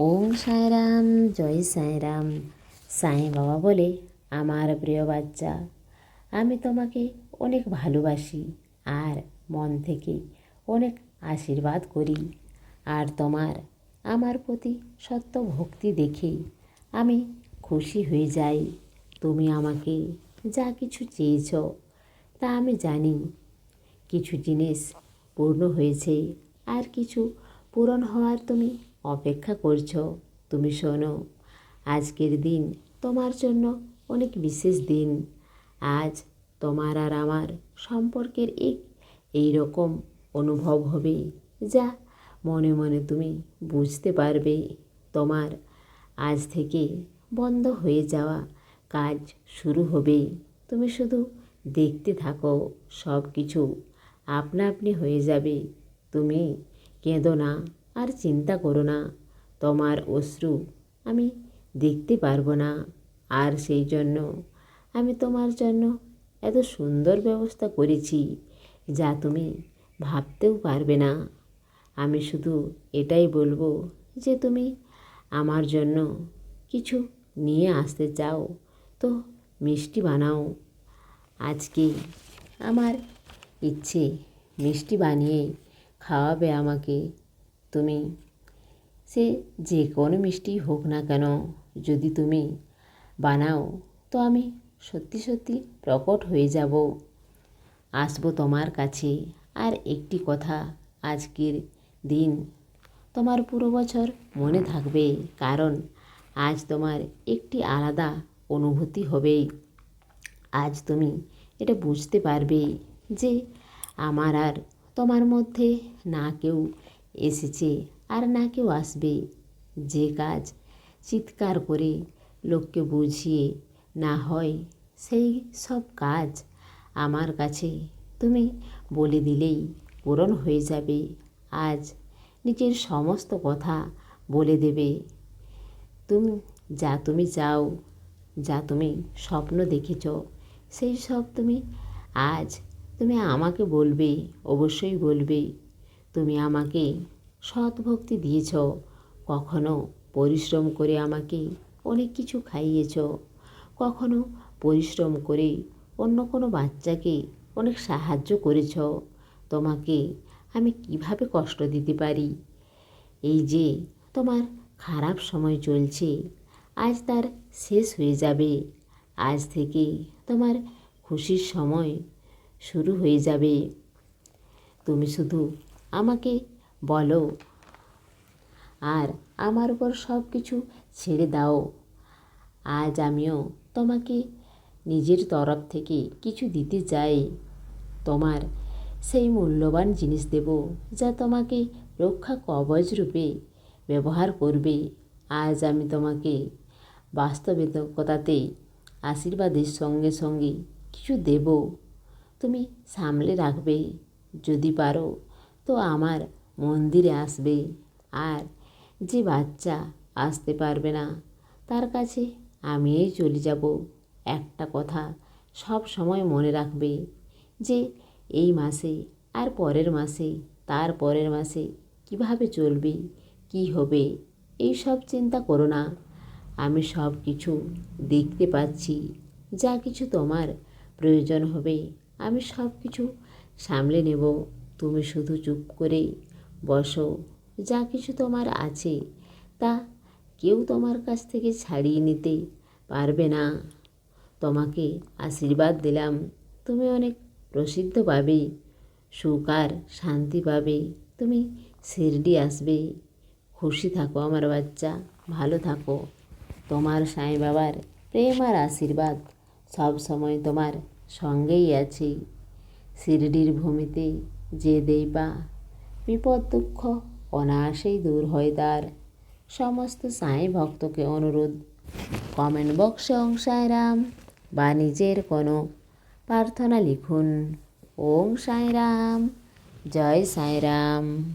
ওং সাঁয়রাম জয় সাঁয়রাম সাঁই বাবা বলে, আমার প্রিয় বাচ্চা, আমি তোমাকে অনেক ভালোবাসি আর মন থেকে অনেক আশীর্বাদ করি। আর তোমার, আমার প্রতি সত্য ভক্তি দেখে আমি খুশি হয়ে যাই। তুমি আমাকে যা কিছু চেয়েছ, তা আমি জানি। কিছু জিনিস পূর্ণ হয়েছে আর কিছু পূরণ হওয়ার তুমি অপেক্ষা করছ। তুমি শোনো, আজকের দিন তোমার জন্য অনেক বিশেষ দিন। আজ তোমার আর আমার সম্পর্কের এক এই রকম অনুভব হবে, যা মনে মনে তুমি বুঝতে পারবে। তোমার আজ থেকে বন্ধ হয়ে যাওয়া কাজ শুরু হবে। তুমি শুধু দেখতে থাকো সব কিছু আপনা আপনি হয়ে যাবে। তুমি কেঁদো না। আর চিন্তা করো না, তোমার অশ্রু আমি দেখতে পারব না। আর সেই জন্য আমি তোমার জন্য এত সুন্দর ব্যবস্থা করেছি যা তুমি ভাবতেও পারবে না। আমি শুধু এটাই বলব যে তুমি আমার জন্য কিছু নিয়ে আসতে চাও, তো মিষ্টি বানাও। আজকে আমার ইচ্ছে মিষ্টি বানিয়ে খাওয়াবে আমাকে। তুমি। সে যে কোনো মিষ্টি হোক না কেন, যদি তুমি বানাও, তো আমি সত্যি সত্যি প্রকট হয়ে যাব। আসব তোমার কাছে। আর একটি কথা, আজকের দিন তোমার পুরো বছর মনে থাকবে, কারণ আজ তোমার একটি আলাদা অনুভূতি হবে। আজ তুমি এটা বুঝতে পারবে যে আমার আর তোমার মধ্যে না কেউ এসেছে আর না কেউ আসবে। যে কাজ চিৎকার করে লোককে বুঝিয়ে, না হয় সেই সব কাজ আমার কাছে তুমি বলে দিলেই পূরণ হয়ে যাবে। আজ নিজের সমস্ত কথা বলে দেবে। তুমি, যা তুমি চাও, যা তুমি স্বপ্ন দেখেছ, সেই সব তুমি আজ তুমি আমাকে বলবে, অবশ্যই বলবে। তুমি আমাকে সৎ ভক্তি দিয়েছ, কখনো পরিশ্রম করে আমাকে অনেক কিছু খাইয়েছ, কখনো পরিশ্রম করে অন্য কোনো বাচ্চাকে অনেক সাহায্য করেছ, তোমাকে আমি কীভাবে কষ্ট দিতে পারি? এই যে তোমার খারাপ সময় চলছে, আজ তার শেষ হয়ে যাবে, আজ থেকে তোমার খুশির সময় শুরু হয়ে যাবে। তুমি শুধু আমাকে বলো। আর আমার উপর সব কিছু ছেড়ে দাও। আজ আমিও তোমাকে নিজের তরফ থেকে কিছু দিতে চাই। তোমার সেই মূল্যবান জিনিস দেব যা তোমাকে রক্ষা কবচ রূপে ব্যবহার করবে। আজ আমি তোমাকে বাস্তবিকতাতে আশীর্বাদের সঙ্গে সঙ্গে কিছু দেব। তুমি সামলে রাখবে, যদি পারো। তো আমার মন্দিরে আসবে। আর যে বাচ্চা আসতে পারবে না, তার কাছে আমিই চলে যাব। একটা কথা সব সময় মনে রাখবে যে এই মাসে আর পরের মাসে, তার পরের মাসে কীভাবে চলবে, কি হবে এই সব চিন্তা করো না। আমি সব কিছু দেখতে পাচ্ছি। যা কিছু তোমার প্রয়োজন হবে, আমি সব কিছু সামলে নেব। তুমি শুধু চুপ করে বসো, যা কিছু তোমার আছে, তা কেউ তোমার কাছ থেকে ছাড়িয়ে নিতে পারবে না। তোমাকে আশীর্বাদ দিলাম, তুমি অনেক প্রসিদ্ধ পাবে, সুখ আর শান্তি পাবে, তুমি শিরডি আসবে। খুশি থাকো আমার বাচ্চা, ভালো থাকো। তোমার সাই বাবার প্রেম আর আশীর্বাদ সব সময় তোমার সঙ্গেই আছে। শিরডির ভূমিতে যে দেইবা। বিপদ দুঃখ, অনায়াসেই দূর হয় তার। সমস্ত সাঁই ভক্তকে অনুরোধ। কমেন্ট বক্সে অংশায় সাইরাম বা নিজের কোনো প্রার্থনা লিখুন। ওং সাইরাম জয় সাইরাম